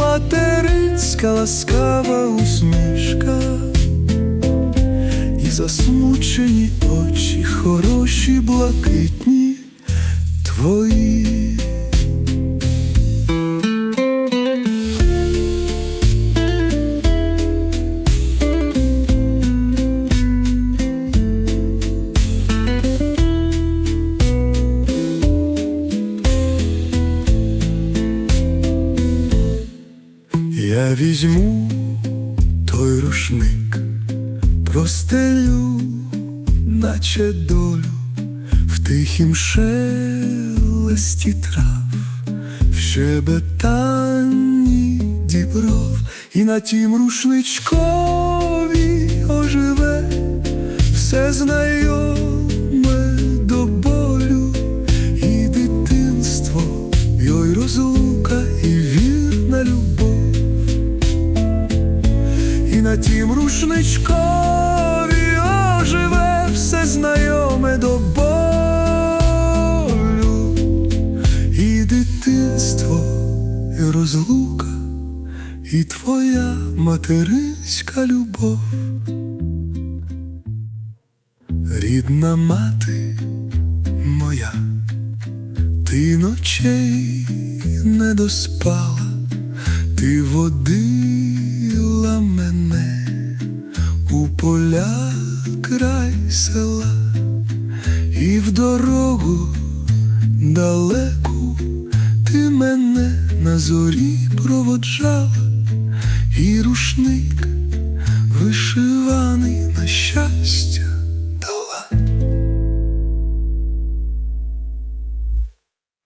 материнська ласкава усмішка, і засмучені очі хороші, блакитні твої. Я візьму той рушник, простелю, наче долю, в тихім шелесті трав, в щебетанні дібров, і на тім рушничкові оживе все знайоме рушничкові оживе все знайоме до болю, і дитинство, і розлука, і твоя материнська любов. Рідна мати моя, ти ночей не доспала, ти водила мене у поля край села, і в дорогу далеку ти мене на зорі проводжала, і рушник вишиваний на щастя